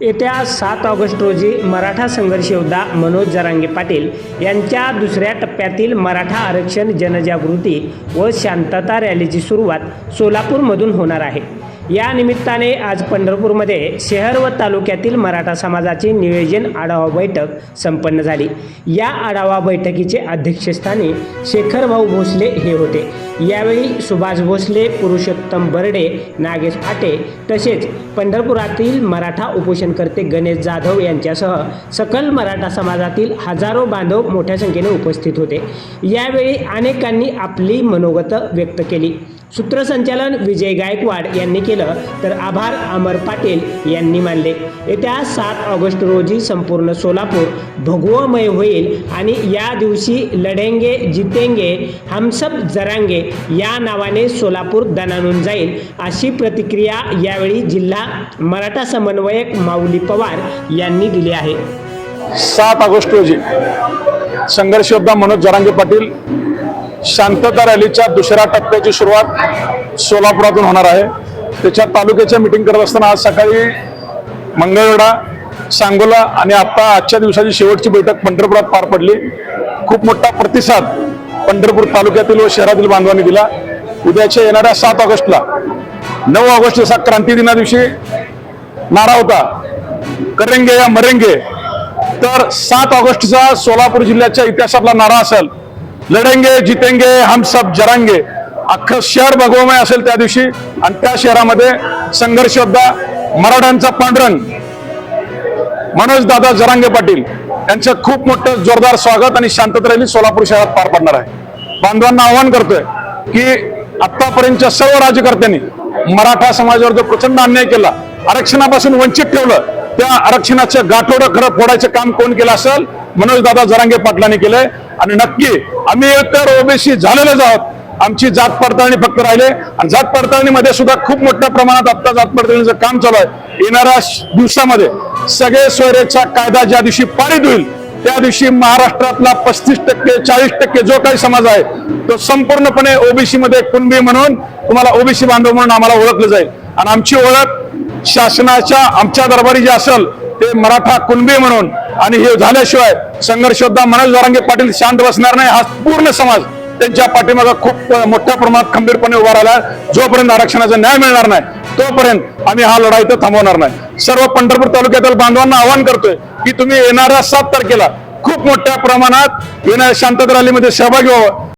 येत्या सात ऑगस्ट रोजी मराठा संघर्ष योद्धा मनोज जरांगे पाटील यांच्या दुसऱ्या टप्प्यातील मराठा आरक्षण जनजागृती व शांतता रॅलीची सुरुवात सोलापूरमधून होणार आहे. या निमित्ताने आज पंढरपूरमध्ये शहर व तालुक्यातील मराठा समाजाची नियोजन आढावा बैठक संपन्न झाली. या आढावा बैठकीचे अध्यक्षस्थानी शेखरभाऊ भोसले हे होते. यावेळी सुभाष भोसले पुरुषोत्तम बर्डे नागेश फाटे तसेच पंढरपुरातील मराठा उपोषणकर्ते गणेश जाधव यांच्यासह सकल मराठा समाजातील हजारो बांधव मोठ्या संख्येने उपस्थित होते. यावेळी अनेकांनी आपली मनोगत व्यक्त केली. सूत्रसंचालन विजय गायकवाड यांनी केलं तर आभार अमर पाटील यांनी मानले. येत्या सात ऑगस्ट रोजी संपूर्ण सोलापूर भगवमय होईल आणि या दिवशी लढेंगे जितेंगे हमसब जरांगे या नावाने सोलापूर दणानून जाईल अशी प्रतिक्रिया यावेळी जिल्हा मराठा समन्वयक माऊली पवार यांनी दिली आहे. सात ऑगस्ट रोजी संघर्ष योद्धा मनोज जरांगे पाटील शांतता रॅलीच्या दुसऱ्या टप्प्याची सुरुवात सोलापुरातून होणार आहे. त्याच्या तालुक्याच्या मिटिंग करत असताना आज सकाळी मंगळवेढा सांगोला आणि आता आजच्या दिवसाची शेवटची बैठक पंढरपुरात पार पडली. खूप मोठा प्रतिसाद पंढरपूर तालुक्यातील व शहरातील बांधवांनी दिला. उद्याच्या येणाऱ्या सात ऑगस्टला नऊ ऑगस्ट असा क्रांती दिना दिवशी नारा होता. करेंगे या मरेंगे. तर सात ऑगस्टचा सोलापूर जिल्ह्याच्या इतिहासातला नारा असेल. लढेंगे जितेंगे हम सब जरांगे. अख्खं शहर भगवमय असेल त्या दिवशी आणि त्या शहरामध्ये संघर्ष योद्धा मराठ्यांचा पांडुरंग मनोज दादा जरांगे पाटील यांचं खूप मोठं जोरदार स्वागत आणि शांतता रॅली सोलापूर शहरात पार पडणार आहे. बांधवांना आवाहन करतोय की आतापर्यंतच्या सर्व राज्यकर्त्यांनी मराठा समाजावर जो प्रचंड अन्याय केला आरक्षणापासून वंचित ठेवलं त्या आरक्षणाचं गाठोडं खरं फोडायचं काम कोण केलं असेल? मनोज दादा जरांगे पाटलांनी केलंय. आणि नक्की आम्ही तर ओबीसी झालेलंच आहोत. आमची जात पडताळणी फक्त राहिले. आणि जात पडताळणीमध्ये सुद्धा खूप मोठ्या प्रमाणात आत्ता जात पडताळणीचं काम चालू आहे. येणाऱ्या दिवसामध्ये सगळे सोयरेचा कायदा ज्या दिवशी पारित होईल त्या दिवशी महाराष्ट्रातला पस्तीस टक्के चाळीस टक्के जो काही समाज आहे तो संपूर्णपणे ओबीसी मध्ये कुणबी म्हणून तुम्हाला ओबीसी बांधव म्हणून आम्हाला ओळखलं जाईल. आणि आमची ओळख शासनाच्या आमच्या दरबारी जे असेल ते मराठा कुणबी म्हणून आणि हे झाल्याशिवाय संघर्षोद्धा मनोज वारांगे पाटील शांत बसणार नाही. हा पूर्ण समाज त्यांच्या पाठीमागा खूप मोठ्या प्रमाणात खंबीरपणे उभा राहिला जोपर्यंत आरक्षणाचा न्याय मिळणार नाही तोपर्यंत आम्ही हा लढाई तर थांबवणार नाही. सर्व पंढरपूर तालुक्यातील बांधवांना आवाहन करतोय की तुम्ही येणाऱ्या सात तारखेला खूप मोठ्या प्रमाणात येणाऱ्या शांतता रॅलीमध्ये सहभागी व्हावं.